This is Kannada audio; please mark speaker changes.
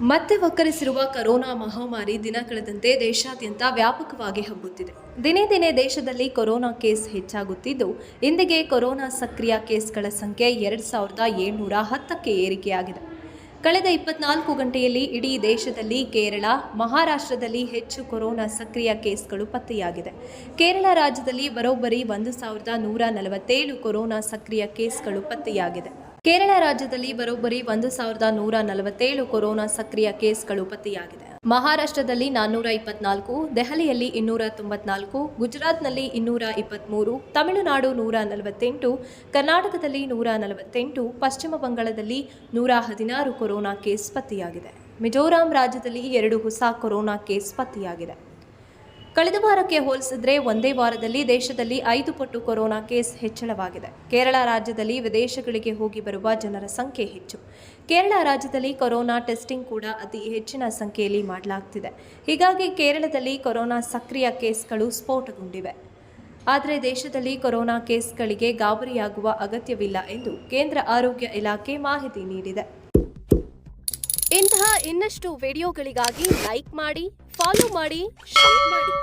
Speaker 1: ಮತ್ತೆ ಒಕ್ಕರಿಸಿರುವ ಕೊರೋನಾ ಮಹಾಮಾರಿ ದಿನ ಕಳೆದಂತೆ ದೇಶಾದ್ಯಂತ ವ್ಯಾಪಕವಾಗಿ ಹಬ್ಬುತ್ತಿದೆ. ದಿನೇ ದಿನೇ ದೇಶದಲ್ಲಿ ಕೊರೋನಾ ಕೇಸ್ ಹೆಚ್ಚಾಗುತ್ತಿದ್ದು, ಇಂದಿಗೆ ಕೊರೋನಾ ಸಕ್ರಿಯ ಕೇಸ್ಗಳ ಸಂಖ್ಯೆ ಎರಡು ಸಾವಿರದ ಏಳ್ನೂರ ಹತ್ತಕ್ಕೆ ಏರಿಕೆಯಾಗಿದೆ. ಕಳೆದ ಇಪ್ಪತ್ನಾಲ್ಕು ಗಂಟೆಯಲ್ಲಿ ಇಡೀ ದೇಶದಲ್ಲಿ ಕೇರಳ, ಮಹಾರಾಷ್ಟ್ರದಲ್ಲಿ ಹೆಚ್ಚು ಕೊರೋನಾ ಸಕ್ರಿಯ ಕೇಸ್ಗಳು ಪತ್ತೆಯಾಗಿದೆ. ಕೇರಳ ರಾಜ್ಯದಲ್ಲಿ ಬರೋಬ್ಬರಿ ಒಂದು ಸಾವಿರದ ನೂರ ನಲವತ್ತೇಳು ಕೊರೋನಾ ಸಕ್ರಿಯ ಕೇಸ್ಗಳು ಪತ್ತೆಯಾಗಿದೆ. ಕೇರಳ ರಾಜ್ಯದಲ್ಲಿ ಬರೋಬ್ಬರಿ ಒಂದು ಸಾವಿರದ ನೂರ ನಲವತ್ತೇಳು ಕೊರೋನಾ ಸಕ್ರಿಯ ಕೇಸ್ಗಳು ಪತ್ತೆಯಾಗಿದೆ. ಮಹಾರಾಷ್ಟ್ರದಲ್ಲಿ ನಾನ್ನೂರ ಇಪ್ಪತ್ನಾಲ್ಕು, ದೆಹಲಿಯಲ್ಲಿ ಇನ್ನೂರ ತೊಂಬತ್ನಾಲ್ಕು, ಗುಜರಾತ್ನಲ್ಲಿ ಇನ್ನೂರ ಇಪ್ಪತ್ತ್ಮೂರು ತಮಿಳುನಾಡು ನೂರ ನಲವತ್ತೆಂಟು, ಕರ್ನಾಟಕದಲ್ಲಿ ನೂರ ನಲವತ್ತೆಂಟು, ಪಶ್ಚಿಮ ಬಂಗಾಳದಲ್ಲಿ ನೂರ ಹದಿನಾರು ಕೊರೋನಾ ಕೇಸ್ ಪತ್ತೆಯಾಗಿದೆ. ಮಿಜೋರಾಂ ರಾಜ್ಯದಲ್ಲಿ ಎರಡು ಹೊಸ ಕೊರೋನಾ ಕೇಸ್ ಪತ್ತೆಯಾಗಿದೆ. ಕಳೆದ ವಾರಕ್ಕೆ ಹೋಲಿಸಿದ್ರೆ ಒಂದೇ ವಾರದಲ್ಲಿ ದೇಶದಲ್ಲಿ ಐದು ಪಟ್ಟು ಕೊರೋನಾ ಕೇಸ್ ಹೆಚ್ಚಳವಾಗಿದೆ. ಕೇರಳ ರಾಜ್ಯದಲ್ಲಿ ವಿದೇಶಗಳಿಗೆ ಹೋಗಿ ಬರುವ ಜನರ ಸಂಖ್ಯೆ ಹೆಚ್ಚು. ಕೇರಳ ರಾಜ್ಯದಲ್ಲಿ ಕೊರೋನಾ ಟೆಸ್ಟಿಂಗ್ ಕೂಡ ಅತಿ ಹೆಚ್ಚಿನ ಸಂಖ್ಯೆಯಲ್ಲಿ ಮಾಡಲಾಗ್ತಿದೆ. ಹೀಗಾಗಿ ಕೇರಳದಲ್ಲಿ ಕೊರೋನಾ ಸಕ್ರಿಯ ಕೇಸ್ಗಳು ಸ್ಫೋಟಗೊಂಡಿವೆ. ಆದರೆ ದೇಶದಲ್ಲಿ ಕೊರೋನಾ ಕೇಸ್ಗಳಿಗೆ ಗಾಬರಿಯಾಗುವ ಅಗತ್ಯವಿಲ್ಲ ಎಂದು ಕೇಂದ್ರ ಆರೋಗ್ಯ ಇಲಾಖೆ ಮಾಹಿತಿ ನೀಡಿದೆ. ಇಂತಹ ಇನ್ನಷ್ಟು ವಿಡಿಯೋಗಳಿಗಾಗಿ ಲೈಕ್ ಮಾಡಿ ಫಾಲೋ ಮಾಡಿ ಶೇರ್ ಮಾಡಿ